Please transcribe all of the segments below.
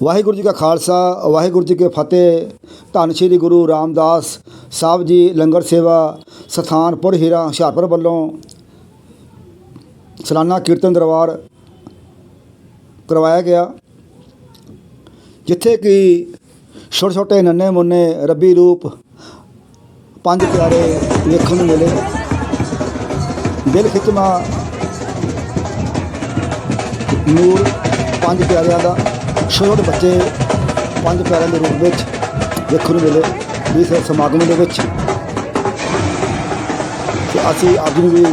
ਵਾਹਿਗੁਰੂ ਜੀ ਕਾ ਖਾਲਸਾ, ਵਾਹਿਗੁਰੂ ਜੀ ਕੀ ਫਤਿਹ। ਧੰਨ ਸ਼੍ਰੀ ਗੁਰੂ ਰਾਮਦਾਸ ਸਾਹਿਬ ਜੀ, ਲੰਗਰ ਸੇਵਾ ਸਥਾਨਪੁਰ ਹੀਰਾ ਹੁਸ਼ਿਆਰਪੁਰ ਵੱਲੋਂ ਸਲਾਨਾ ਕੀਰਤਨ ਦਰਬਾਰ ਕਰਵਾਇਆ ਗਿਆ, ਜਿੱਥੇ ਕਿ ਛੋਟੇ ਛੋਟੇ ਨੰਨੇ ਮੁੰਨੇ ਰੱਬੀ ਰੂਪ ਪੰਜ ਪਿਆਰੇ ਵੇਖਣ ਨੂੰ ਮਿਲੇ। ਦਿਲ ਖਿੱਚਵਾਂ ਨੂਰ ਪੰਜ ਪਿਆਰਿਆਂ ਦਾ ਛੋਟੇ ਛੋਟੇ ਬੱਚੇ ਪੰਜ ਪਿਆਰਿਆਂ ਦੇ ਰੂਪ ਵਿੱਚ ਦੇਖਣ ਨੂੰ ਮਿਲੇ ਇਸ ਸਮਾਗਮ ਦੇ ਵਿੱਚ। ਤੇ ਅਸੀਂ ਅੱਜ ਨੂੰ ਵੀ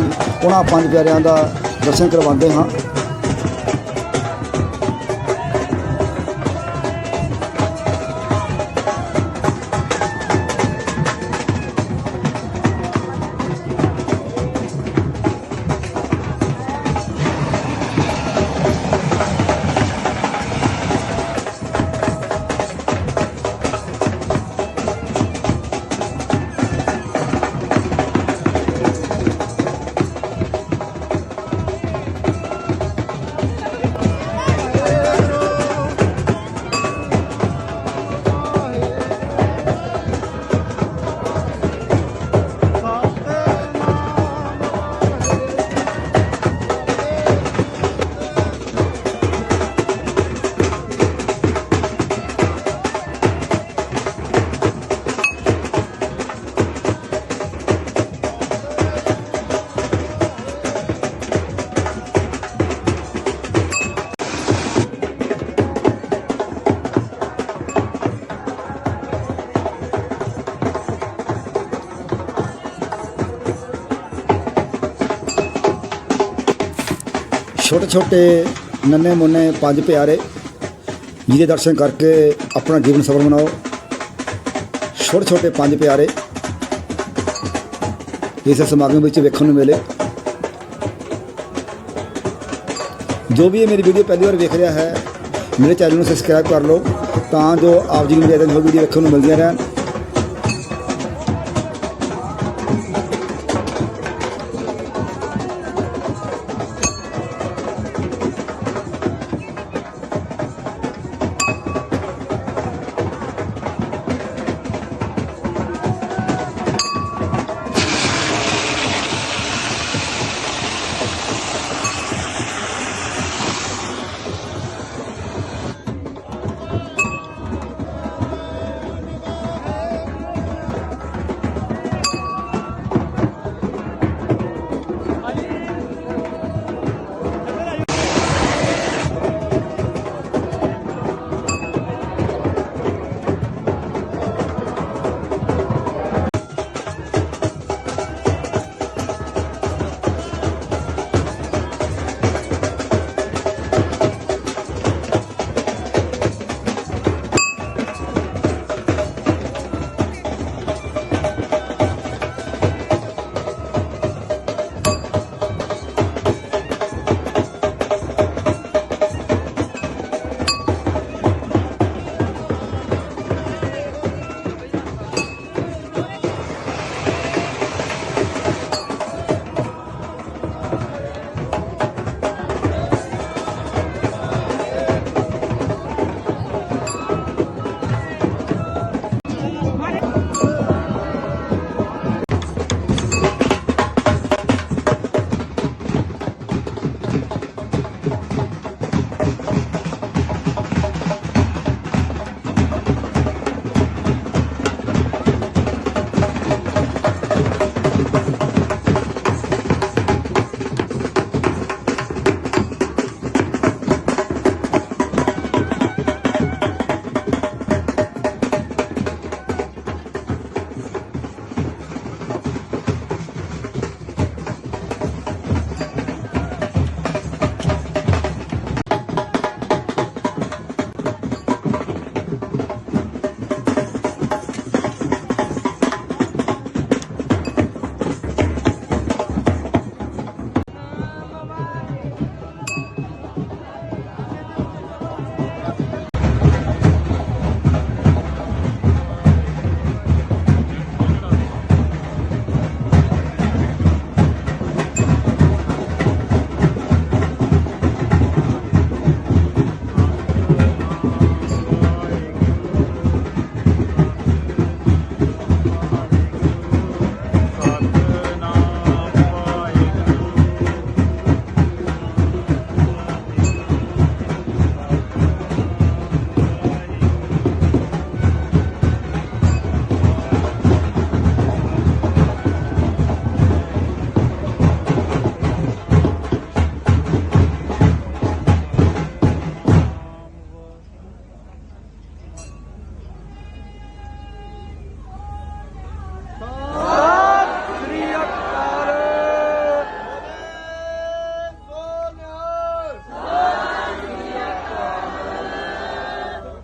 ਉਹਨਾਂ ਪੰਜ ਪਿਆਰਿਆਂ ਦਾ ਦਰਸ਼ਨ ਕਰਵਾਉਂਦੇ ਹਾਂ। ਛੋਟੇ ਛੋਟੇ ਨੰਨੇ ਮੁੰਨੇ ਪੰਜ ਪਿਆਰੇ ਜਿਹਦੇ ਦਰਸ਼ਨ ਕਰਕੇ ਆਪਣਾ ਜੀਵਨ ਸਫਲ ਬਣਾਓ ਛੋਟੇ ਛੋਟੇ ਪੰਜ ਪਿਆਰੇ ਇਸ ਸਮਾਗਮ ਵਿੱਚ ਵੇਖਣ ਨੂੰ ਮਿਲੇ। ਜੋ ਵੀ ਇਹ ਮੇਰੀ ਵੀਡੀਓ ਪਹਿਲੀ ਵਾਰ ਵੇਖ ਰਿਹਾ ਹੈ, ਮੇਰੇ ਚੈਨਲ ਨੂੰ ਸਬਸਕ੍ਰਾਈਬ ਕਰ ਲਓ ਤਾਂ ਜੋ ਆਪ ਜੀ ਨੂੰ ਮੇਰੇ ਹੋਰ ਵੀਡੀਓ ਵੇਖਣ ਨੂੰ ਮਿਲਦੀਆਂ ਰਹਿਣ।